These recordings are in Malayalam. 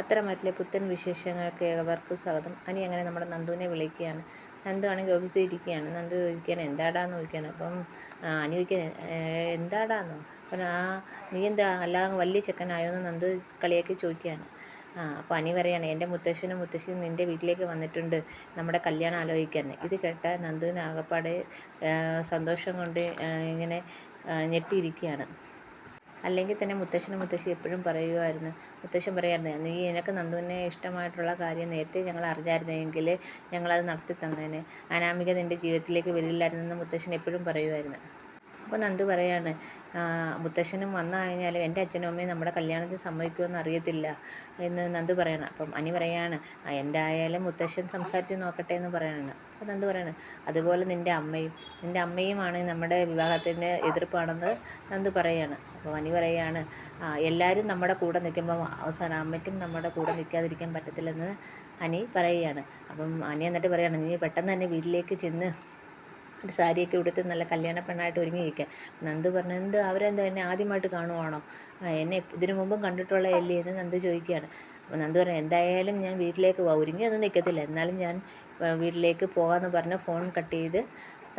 പത്തരമാറ്റിലെ പുത്തൻ വിശേഷങ്ങൾക്ക് ഏവർക്കും സ്വാഗതം. അനി അങ്ങനെ നമ്മുടെ നന്ദുവിനെ വിളിക്കുകയാണ്. നന്ദു ആണെങ്കിൽ ഓഫീസിൽ ഇരിക്കുകയാണ്. നന്ദു ചോദിക്കുകയാണ് എന്താടാന്ന്? ചോദിക്കുകയാണ്. അപ്പം അനി ചോദിക്കാൻ എന്താടാന്നോ? അപ്പം ആ നീ എന്താ അല്ലാതെ വലിയ ചെക്കനായോ? എന്ന് നന്ദു കളിയാക്കി ചോദിക്കുകയാണ്. ആ അപ്പോൾ അനി പറയാണ് എന്റെ മുത്തശ്ശനും മുത്തശ്ശനും നിന്റെ വീട്ടിലേക്ക് വന്നിട്ടുണ്ട് നമ്മുടെ കല്യാണം ആലോചിക്കാൻ. ഇത് കേട്ട നന്ദുവിന് ആകപ്പാടെ ആ, സന്തോഷം കൊണ്ട് ഇങ്ങനെ ഞെട്ടിയിരിക്കുകയാണ്. അല്ലെങ്കിൽ തന്നെ മുത്തശ്ശനും മുത്തശ്ശി എപ്പോഴും പറയുമായിരുന്നു മുത്തശ്ശൻ പറയായിരുന്നു നീ നിനക്ക് നന്ദുവിനെ ഇഷ്ടമായിട്ടുള്ള കാര്യം നേരത്തെ ഞങ്ങൾ അറിഞ്ഞായിരുന്നെങ്കിൽ ഞങ്ങളത് നടത്തി തന്നേനെ അനാമിക നിന്റെ ജീവിതത്തിലേക്ക് വരില്ലായിരുന്നെന്ന് മുത്തശ്ശൻ എപ്പോഴും പറയുമായിരുന്നു അപ്പോൾ നന്ദു പറയാണ് മുത്തശ്ശനും വന്നു കഴിഞ്ഞാലും എന്റെ അച്ഛനും അമ്മയും നമ്മുടെ കല്യാണത്തിന് സമ്മതിക്കുമെന്ന് അറിയത്തില്ല എന്ന് നന്ദു പറയണം. അപ്പം അനി പറയാണ് എന്തായാലും മുത്തശ്ശൻ സംസാരിച്ച് നോക്കട്ടെ എന്ന് പറയണം. അപ്പോൾ നന്ദു പറയാണ് അതുപോലെ നിന്റെ അമ്മയും നിന്റെ അമ്മയുമാണ് നമ്മുടെ വിവാഹത്തിന് എതിർപ്പാണെന്ന് നന്ദു പറയാണ്. അപ്പോൾ അനി പറയാണ് "ആ, എല്ലാവരും നമ്മുടെ കൂടെ നിൽക്കുമ്പോൾ അവസാനം അമ്മയ്ക്കും നമ്മുടെ കൂടെ നിൽക്കാതിരിക്കാൻ പറ്റത്തില്ലെന്ന് അനി പറയുകയാണ്. അപ്പം അനി എന്നിട്ട് പറയുകയാണ് നീ പെട്ടെന്ന് തന്നെ വീട്ടിലേക്ക് ചെന്ന് ഒരു സാരിയൊക്കെ ഉടുത്ത് നല്ല കല്യാണ പെണ്ണായിട്ട് ഒരുങ്ങിയിരിക്കുക നന്ദു പറഞ്ഞു എന്ത്? അവരെന്താ എന്നെ ആദ്യമായിട്ട് കാണുവാണോ? എന്നെ ഇതിനു മുമ്പും കണ്ടിട്ടുള്ള അല്ലേ എന്ന് നന്ദു ചോദിക്കുകയാണ്. അപ്പോൾ നന്ദു പറഞ്ഞു എന്തായാലും ഞാൻ വീട്ടിലേക്ക് പോകാം ഒരുങ്ങിയൊന്നും നിൽക്കത്തില്ല. എന്നാലും ഞാൻ വീട്ടിലേക്ക് പോകാമെന്ന് പറഞ്ഞ് ഫോൺ കട്ട് ചെയ്ത്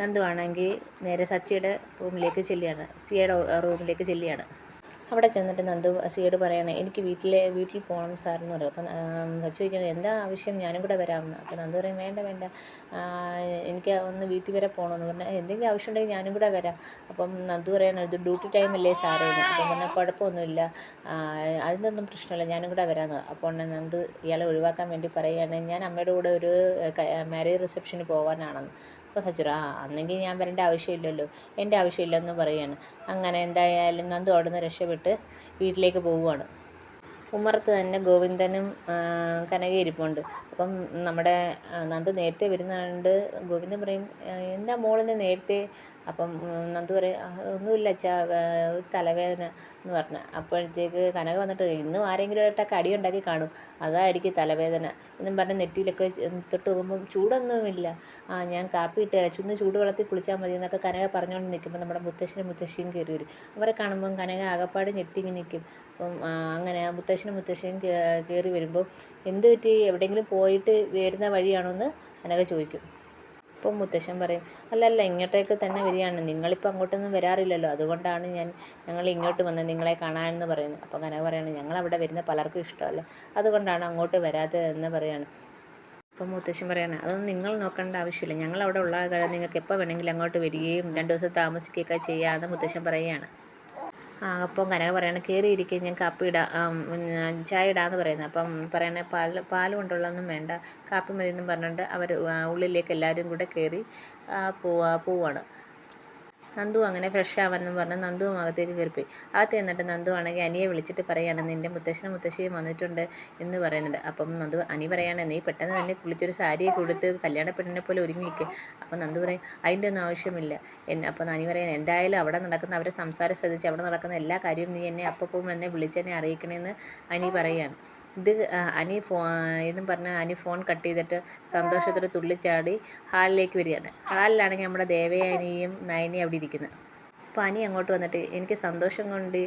നന്ദു ആണെങ്കിൽ നേരെ സച്ചിയുടെ റൂമിലേക്ക് ചെല്ലുകയാണ്. സിയുടെ റൂമിലേക്ക് ചെല്ലുകയാണ്. അവിടെ ചെന്നിട്ട് നന്ദു സിയോട് പറയണേ എനിക്ക് വീട്ടിലെ വീട്ടിൽ പോകണം സാർ എന്ന് പറയും അപ്പം സച്ചു ചോദിക്കണം എന്താ ആവശ്യം? ഞാനും കൂടെ വരാമെന്ന് അപ്പം നന്ദു പറയും വേണ്ട വേണ്ട. എനിക്ക് ഒന്ന് വീട്ടിൽ വരെ പോകണമെന്ന് പറഞ്ഞാൽ എന്തെങ്കിലും ആവശ്യം ഉണ്ടെങ്കിൽ ഞാനും കൂടെ വരാം. അപ്പം നന്ദു പറയണം ഇത് ഡ്യൂട്ടി ടൈം അല്ലേ എന്ന്. അപ്പം പറഞ്ഞാൽ കുഴപ്പമൊന്നുമില്ല. അതിനൊന്നും പ്രശ്നമില്ല. ഞാനും കൂടെ വരാമെന്ന് അപ്പോൾ നന്ദു ഇയാളെ ഒഴിവാക്കാൻ വേണ്ടി പറയുകയാണ് ഞാൻ അമ്മയുടെ കൂടെ ഒരു മാരേജ് റിസപ്ഷന് പോകാനാണെന്ന് അപ്പോൾ സച്ചുറ ആ അന്നെങ്കിൽ ഞാൻ വരേണ്ട ആവശ്യമില്ലല്ലോ. എന്റെ ആവശ്യമില്ലെന്ന് പറയുകയാണ് അങ്ങനെ എന്തായാലും നന്ദു അവിടെ നിന്ന് രക്ഷപ്പെട്ട് വീട്ടിലേക്ക് പോവുകയാണ് ഉമ്മറത്ത് തന്നെ ഗോവിന്ദനും കനക ഇരിപ്പുണ്ട് അപ്പം നമ്മുടെ നന്ദു നേരത്തെ വരുന്നുണ്ട്. ഗോവിന്ദൻ പറയും എന്താ മോളിന്ന് നേരത്തെ? അപ്പം നന്ദു പറയും ഒന്നുമില്ല അച്ഛാ ഒരു തലവേദന. എന്ന് പറഞ്ഞു. അപ്പോഴത്തേക്ക് കനക വന്നിട്ട് ഇന്നും ആരെങ്കിലും ആയിട്ടൊക്കെ അടിയുണ്ടാക്കി കാണും. അതായിരിക്കും തലവേദന. എന്നും പറഞ്ഞ് നെറ്റിയിലൊക്കെ തൊട്ട് നോക്കുമ്പോൾ ചൂടൊന്നുമില്ല. ആ ഞാൻ കാപ്പി ഇട്ട് ചുന്ന് ചൂടുവെള്ളത്തിൽ കുളിച്ചാൽ മതി എന്നൊക്കെ കനക പറഞ്ഞുകൊണ്ട് നിൽക്കുമ്പോൾ നമ്മുടെ മുത്തശ്ശനും മുത്തശ്ശിയും കയറി വരും. അവരെ കാണുമ്പം കനക ആകപ്പാട് ഞെട്ടിങ്ങി നിൽക്കും. അപ്പം അങ്ങനെ മുത്തശ്ശനും മുത്തശ്ശിയും കയറി വരുമ്പോൾ എന്ത് പറ്റി? എവിടെയെങ്കിലും പോയിട്ട് വരുന്ന വഴിയാണോ എന്ന് കനക ചോദിക്കും. അപ്പം മുത്തശ്ശൻ പറയും അല്ലല്ല അല്ല ഇങ്ങോട്ടേക്ക് തന്നെ വരികയാണ്. നിങ്ങളിപ്പോൾ അങ്ങോട്ടൊന്നും വരാറില്ലല്ലോ. അതുകൊണ്ടാണ് ഞാൻ ഞങ്ങൾ ഇങ്ങോട്ട് വന്നത് നിങ്ങളെ കാണാനെന്ന് പറയുന്നത്. അപ്പോൾ കനക പറയാണ് ഞങ്ങൾ അവിടെ വരുന്ന പലർക്കും ഇഷ്ടമല്ല. അതുകൊണ്ടാണ് അങ്ങോട്ട് വരാത്തതെന്ന് പറയാണ്. അപ്പം മുത്തശ്ശൻ പറയാണ് അതൊന്നും നിങ്ങൾ നോക്കേണ്ട ആവശ്യമില്ല. ഞങ്ങൾ അവിടെ ഉള്ള കാര്യം നിങ്ങൾക്ക് എപ്പോൾ വേണമെങ്കിലും അങ്ങോട്ട് വരികയും രണ്ട് ദിവസം താമസിക്കുകയൊക്കെ ചെയ്യാമെന്ന് മുത്തശ്ശൻ പറയുകയാണ്. അപ്പം കനക പറയണ കയറിയിരിക്കും ഞാൻ കാപ്പി ഇടാം ചായ ഇടാമെന്ന് പറയുന്നത് അപ്പം പറയണ പാൽ പാൽ കൊണ്ടുള്ളതൊന്നും വേണ്ട കാപ്പി മതി എന്നും പറഞ്ഞുകൊണ്ട് അവർ ഉള്ളിലേക്ക് എല്ലാവരും കൂടെ കയറി പോവാ പോവാണ്. നന്ദു അങ്ങനെ ഫ്രഷ് ആവാനെന്ന് പറഞ്ഞ് നന്ദുവും അകത്തേക്ക് കയറിപ്പോയി. അകത്ത് എന്നിട്ട് നന്ദു ആണെങ്കിൽ അനിയെ വിളിച്ചിട്ട് പറയാണ് നിന്റെ മുത്തശ്ശനും മുത്തശ്ശിയും വന്നിട്ടുണ്ട് എന്ന് പറയുന്നുണ്ട്. അപ്പം നന്ദു അനി പറയാണ് നീ പെട്ടെന്ന് തന്നെ കുളിച്ചൊരു സാരിയൊക്കെ കൊടുത്ത് കല്യാണ പോലെ ഒരുങ്ങി നിൽക്കുക അപ്പം നന്ദു പറയും അതിന്റെ ഒന്നും ആവശ്യമില്ല. എന്ന് അപ്പം അനി പറയാൻ എന്തായാലും അവിടെ നടക്കുന്ന അവരെ സംസാരം ശ്രദ്ധിച്ച് അവിടെ നടക്കുന്ന എല്ലാ കാര്യവും നീ എന്നെ അപ്പം എന്നെ വിളിച്ചെന്നെ അറിയിക്കണമെന്ന് അനി പറയുകയാണ് ഇത് അനി ഫോ എന്നും പറഞ്ഞ് അനി ഫോൺ കട്ട് ചെയ്തിട്ട് സന്തോഷത്തോടെ തുള്ളിച്ചാടി ഹാളിലേക്ക് വരികയാണ്. ഹാളിലാണെങ്കിൽ നമ്മുടെ ദേവയാനിയും നയനിയും അവിടെ ഇരിക്കുന്നത് അനി അങ്ങോട്ട് വന്നിട്ട് എനിക്ക് സന്തോഷം കൊണ്ട്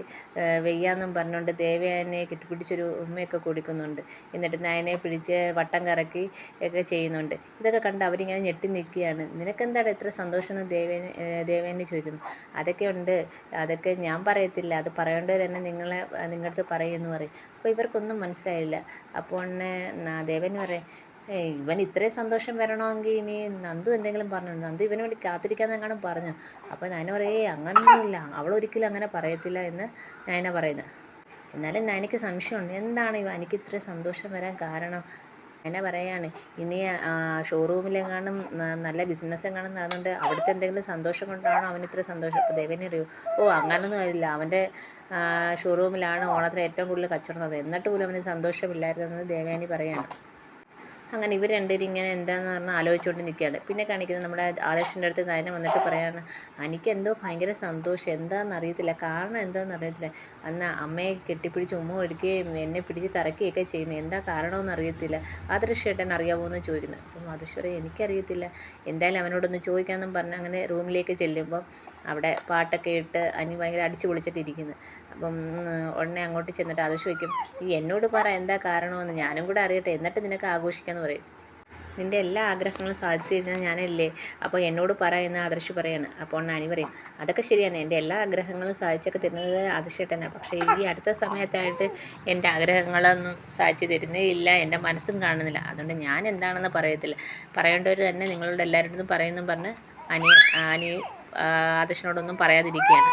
വെയ്യാന്നും പറഞ്ഞുകൊണ്ട് ദേവയാനെ കെട്ടിപ്പിടിച്ചൊരു ഉമ്മയൊക്കെ കൊടുക്കുന്നുണ്ട്. എന്നിട്ട് നയനെ പിടിച്ച് വട്ടം കറക്കി ഒക്കെ ചെയ്യുന്നുണ്ട്. ഇതൊക്കെ കണ്ട് അവരിങ്ങനെ ഞെട്ടി നിൽക്കുകയാണ്. നിനക്കെന്താണ് ഇത്ര സന്തോഷം? എന്ന് ദേവേനെ ദേവേനെ ചോദിക്കുന്നു. അതൊക്കെ ഉണ്ട്. അതൊക്കെ ഞാൻ പറയത്തില്ല. അത് പറയേണ്ടവർ തന്നെ നിങ്ങളെ നിങ്ങളുടെ അടുത്ത് പറയുമെന്ന് പറയും. അപ്പോൾ ഇവർക്കൊന്നും മനസ്സിലായില്ല. അപ്പോൾ ദേവന് പറയും ഇവൻ ഇത്രയും സന്തോഷം വരണമെങ്കിൽ ഇനി നന്ദു എന്തെങ്കിലും പറഞ്ഞു. നന്ദു ഇവന് വേണ്ടി കാത്തിരിക്കാൻ എങ്ങാനും പറഞ്ഞു. അപ്പോൾ ഞാൻ പറയേ അങ്ങനൊന്നുമില്ല. അവൾ ഒരിക്കലും അങ്ങനെ പറയത്തില്ല എന്ന് നയന പറയുന്നത് എന്നാലും നയനയ്ക്ക് സംശയമുണ്ട്. എന്താണ് ഇവ എനിക്ക് ഇത്രയും സന്തോഷം വരാൻ കാരണം? എന്നെ പറയാണ് ഇനി ഷോറൂമിലെങ്ങാനും നല്ല ബിസിനസ് എങ്ങാനും നടന്നുണ്ട് അവിടുത്തെ എന്തെങ്കിലും സന്തോഷം കൊണ്ടാണോ അവൻ ഇത്ര സന്തോഷം? അപ്പോൾ ദേവനെ അറിയൂ ഓ അങ്ങനൊന്നും ആയില്ല. അവന്റെ ഷോറൂമിലാണ് ഓണത്തിന് ഏറ്റവും കൂടുതൽ കച്ചവടം എന്നിട്ട് പോലും അവന് സന്തോഷമില്ലായിരുന്നെന്ന് ദേവയാനി പറയാണ്. അങ്ങനെ ഇവർ രണ്ടുപേരും ഇങ്ങനെ എന്താന്ന് പറഞ്ഞാൽ ആലോചിച്ചുകൊണ്ട് നിൽക്കുകയാണ് പിന്നെ കാണിക്കുന്നത് നമ്മുടെ ആദർശിന്റെ അടുത്ത് നയന വന്നിട്ട് പറയാണ് എനിക്ക് എന്തോ ഭയങ്കര സന്തോഷം. എന്താണെന്ന് അറിയത്തില്ല. കാരണം എന്താണെന്ന് അറിയത്തില്ല. അന്ന് അമ്മയെ കെട്ടിപ്പിടിച്ച് ഉമ്മ ഒഴുക്കുകയും എന്നെ പിടിച്ച് കറക്കുകയൊക്കെ ചെയ്യുന്നത് എന്താ കാരണമെന്ന് അറിയത്തില്ല. ആദർശേട്ടൻ അറിയാമോ എന്ന് ചോദിക്കുന്നത് അപ്പം ആദർശ് പറയും എനിക്കറിയത്തില്ല. എന്തായാലും അവനോടൊന്ന് ചോദിക്കാമെന്നും പറഞ്ഞ് അങ്ങനെ റൂമിലേക്ക് ചെല്ലുമ്പോൾ അവിടെ പാട്ടൊക്കെ ഇട്ട് അനി ഭയങ്കര അടിച്ചു പൊളിച്ചൊക്കെ ഇരിക്കുന്നത് അപ്പം ഉടനെ അങ്ങോട്ട് ചെന്നിട്ട് ആദർശ് വയ്ക്കും ഈ എന്നോട് പറ എന്താ കാരണമെന്ന്. ഞാനും കൂടെ അറിയട്ടെ. എന്നിട്ട് നിനക്ക് ആഘോഷിക്കാമെന്ന് പറയും. നിന്റെ എല്ലാ ആഗ്രഹങ്ങളും സാധിച്ചു കഴിഞ്ഞാൽ ഞാനല്ലേ? അപ്പോൾ എന്നോട് പറ എന്ന് ആദർശ് പറയാണ്. അപ്പോൾ നാനി പറയും അതൊക്കെ ശരിയാണ്. എന്റെ എല്ലാ ആഗ്രഹങ്ങളും സാധിച്ചൊക്കെ തരുന്നത് ആദർശേട്ടനാണ് പക്ഷേ ഈ അടുത്ത സമയത്തായിട്ട് എന്റെ ആഗ്രഹങ്ങളൊന്നും സാധിച്ചു തരുന്നേ ഇല്ല. എന്റെ മനസ്സും കാണുന്നില്ല. അതുകൊണ്ട് ഞാൻ എന്താണെന്ന് പറയത്തില്ല. പറയേണ്ടവർ തന്നെ നിങ്ങളോട് എല്ലാവരോടും അടുത്തും പറയുമെന്നും പറഞ്ഞ് അനി അനി ആദർശനോടൊന്നും പറയാതിരിക്കുകയാണ്.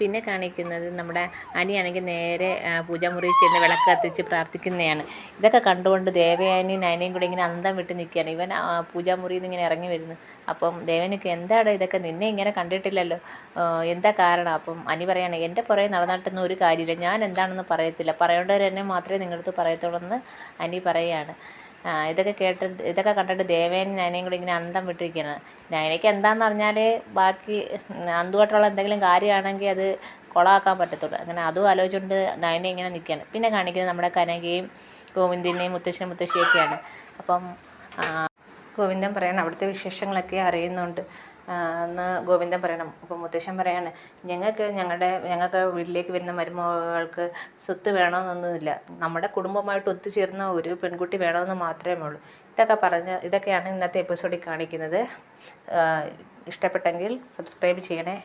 പിന്നെ കാണിക്കുന്നത് നമ്മുടെ അനിയാണെങ്കിൽ നേരെ പൂജാമുറിയിൽ ചെന്ന് വിളക്ക് കത്തിച്ച് പ്രാർത്ഥിക്കുന്നതാണ് ഇതൊക്കെ കണ്ടുകൊണ്ട് ദേവയാനിയും നയനയും കൂടെ ഇങ്ങനെ അന്തം വിട്ട് നിൽക്കുകയാണ്. ഇവൻ പൂജാമുറിയിൽ നിന്ന് ഇങ്ങനെ ഇറങ്ങി വരുന്നു. അപ്പം ദേവനൊക്കെ എന്താണ് ഇതൊക്കെ? നിന്നെ ഇങ്ങനെ കണ്ടിട്ടില്ലല്ലോ. എന്താ കാരണം? അപ്പം അനി പറയാണ് എന്റെ പുറകെ നടന്നിട്ടൊന്നും ഒരു കാര്യമില്ല. ഞാൻ എന്താണെന്ന് പറയത്തില്ല. പറയേണ്ടവർ എന്നെ മാത്രമേ നിങ്ങളുടെ അടുത്ത് പറയത്തുള്ളൂ എന്ന് അനി പറയുകയാണ് ഇതൊക്കെ കേട്ട് ഇതൊക്കെ കണ്ടിട്ട് ദേവേനും നയനയും കൂടി ഇങ്ങനെ അന്തം വിട്ടിരിക്കുകയാണ്. നയനയ്ക്ക് എന്താണെന്ന് പറഞ്ഞാൽ ബാക്കി അന്തുമായിട്ടുള്ള എന്തെങ്കിലും കാര്യമാണെങ്കിൽ അത് കുളമാക്കാൻ പറ്റത്തുള്ളൂ. അങ്ങനെ അതും ആലോചിച്ചുകൊണ്ട് നയന ഇങ്ങനെ നിൽക്കുകയാണ്. പിന്നെ കാണിക്കുന്നത് നമ്മുടെ കനകയും ഗോവിന്ദിനെയും മുത്തശ്ശനും മുത്തശ്ശിയൊക്കെയാണ്. അപ്പം ഗോവിന്ദൻ പറയണം അവിടുത്തെ വിശേഷങ്ങളൊക്കെ അറിയുന്നുണ്ട്. എന്ന് ഗോവിന്ദൻ പറയണം. അപ്പോൾ മുത്തശ്ശൻ പറയാണ് ഞങ്ങൾക്ക് ഞങ്ങളുടെ ഞങ്ങൾക്ക് വീട്ടിലേക്ക് വരുന്ന മരുമകൾക്ക് സ്വത്ത് വേണമെന്നൊന്നുമില്ല. നമ്മുടെ കുടുംബമായിട്ട് ഒത്തുചേർന്ന ഒരു പെൺകുട്ടി വേണമെന്ന് മാത്രമേ ഉള്ളൂ. ഇതൊക്കെ പറഞ്ഞ് ഇതൊക്കെയാണ് ഇന്നത്തെ എപ്പിസോഡിൽ കാണിക്കുന്നത്. ഇഷ്ടപ്പെട്ടെങ്കിൽ സബ്സ്ക്രൈബ് ചെയ്യണേ.